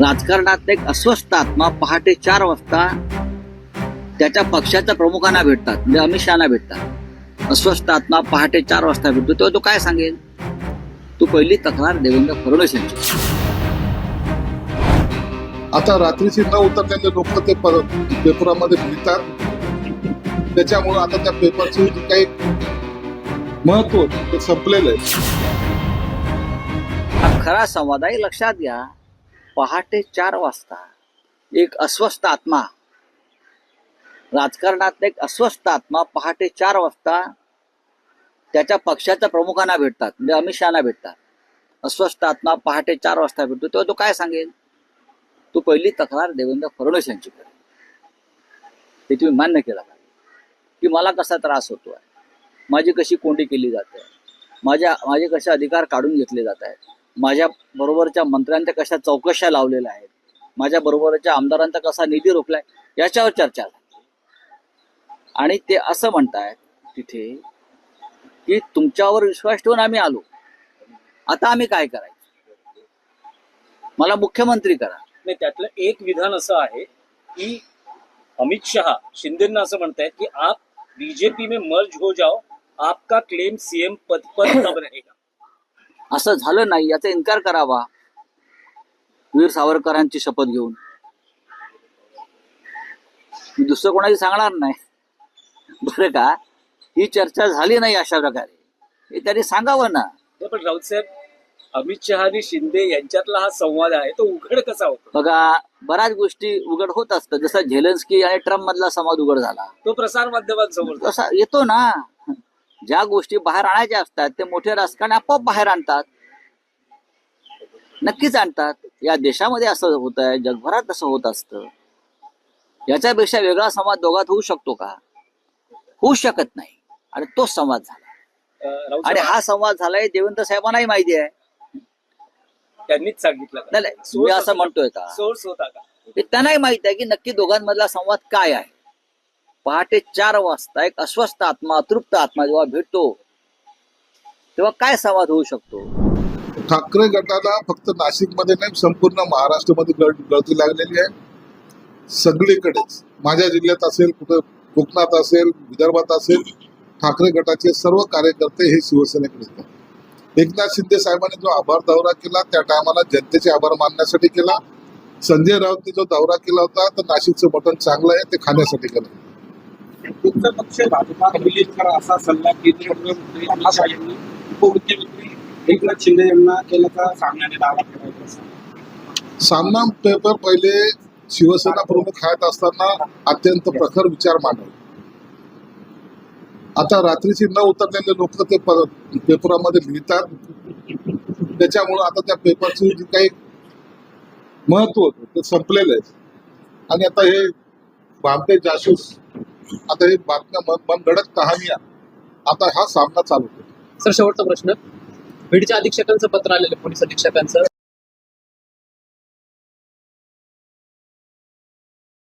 राजकारणात एक अस्वस्थ आत्मा पहाटे चार वाजता त्याच्या पक्षाच्या प्रमुखांना भेटतात म्हणजे अमित शहाना भेटतात. अस्वस्थ आत्मा पहाटे चार वाजता भेटतो. तेव्हा तो काय सांगेल? तू पहिली तक्रार देवेंद्र फडणवीस यांची. आता रात्रीची न उतरलेले लोक ते पर- पेपरामध्ये लिहितात. त्याच्यामुळे आता त्या पेपरचे काही महत्त्व होतं ते संपलेलं आहे. हा खरा संवाद आहे. लक्षात घ्या पहाटे चार वाजता एक अस्वस्थ आत्मा राजकारणात एक अस्वस्थ आत्मा पहाटे चार वाजता त्याच्या पक्षाच्या प्रमुखांना भेटतात म्हणजे अमित शहाना भेटतात. अस्वस्थ आत्मा पहाटे चार वाजता भेटतो तेव्हा तो काय सांगेल? तू पहिली तक्रार देवेंद्र फडणवीस यांची कर ते तुम्ही मान्य केला पाहिजे. की मला कसा त्रास होतोय? माझी कशी कोंडी केली जाते? माझ्या माझे कसे अधिकार काढून घेतले जात आहेत? माझ्या बरोबरच्या मंत्र्यांच्या कशा चौकशा लावलेल्या आहेत? माझ्या बरोबरच्या आमदारांचा कसा निधी रोखलाय? याच्यावर चर्चा आणि ते असं म्हणतायत तिथे की तुमच्यावर विश्वास ठेवून आम्ही आलो. आता आम्ही काय करायचं? मला मुख्यमंत्री करा. नाही त्यातलं एक विधान असं आहे की अमित शहा शिंदेना असं म्हणतायत की आप बीजेपी में मर्ज हो जाओ आपका क्लेम सीएम पद पर कब रहेगा. असं झालं नाही याचा इन्कार करावा. वीर सावरकरांची शपथ घेऊन. मी दुसरं कोणाची सांगणार नाही. बरं का? ही चर्चा झाली नाही अशा प्रकारे. हे त्यांनी सांगावं ना. पण राऊत साहेब अमित शहा आणि शिंदे यांच्यातला हा संवाद आहे तो उघड कसा होतो? बघा बऱ्याच गोष्टी उघड होत असतात. जसं झेलेन्स्की आणि ट्रम्प मधला संवाद उघड झाला. तो प्रसार माध्यमांसमोर. तसा येतो ना. ज्या गोष्टी बाहेर आणायच्या असतात ते मोठे राजकारणी आपोआप बाहेर आणतात. नक्कीच आणतात. या देशामध्ये असं होत आहे जगभरात असं होत असतं. याच्यापेक्षा वेगळा संवाद दोघात होऊ शकतो का? होऊ शकत नाही. आणि तोच संवाद झाला. आणि हा संवाद झालाय देवेंद्र साहेबांनाही माहिती आहे. त्यांनीच सांगितलं नाही, मी असं म्हणतोय का? सोर्स होता का? त्यांनाही माहीत आहे की नक्की दोघांमधला संवाद काय आहे. पहाटे चार वाजता एक अस्वस्थ आत्मा अतृप्त आत्मा जेव्हा भेटतो तेव्हा काय संवाद होऊ शकतो? ठाकरे गटाला फक्त नाशिकमध्ये नाही संपूर्ण महाराष्ट्रामध्ये गळ- गळती लागलेली आहे. सगळीकडेच माझ्या जिल्ह्यात असेल कुठं कोकणात असेल विदर्भात असेल ठाकरे गटाचे सर्व कार्यकर्ते हे शिवसेनेकडे एकनाथ शिंदे साहेबांनी जो आभार दौरा केला त्या टायमाला जनतेचे आभार मानण्यासाठी केला. संजय राऊतने जो दौरा केला होता तर नाशिकचं बटन चांगलं आहे ते खाण्यासाठी केलं. तुमचा पक्ष भाजपा विलीन करा असा सल्ला केंद्रीय गृहमंत्री अमित शहा यांनी उपमुख्यमंत्री एकनाथ शिंदे यांना केल्याचा सामन्याने दावा केला सामना पेपर पहिले शिवसेना प्रमुख आहेत असताना अत्यंत प्रखर विचार मांडले. आता रात्रीची न उतरलेले लोक ते पेपरामध्ये लिहितात. त्याच्यामुळे आता त्या पेपरचे जे काही महत्त्व होतं ते संपलेलं आहे. आणि आता हे भामटे जासूस आता हे बातम्या मन मनगडक कहाण्या आता हा सामना चालू होतो. सर शेवटचा प्रश्न. बीडच्या अधीक्षकांचं पत्र आलेलं पोलीस अधीक्षकांचं.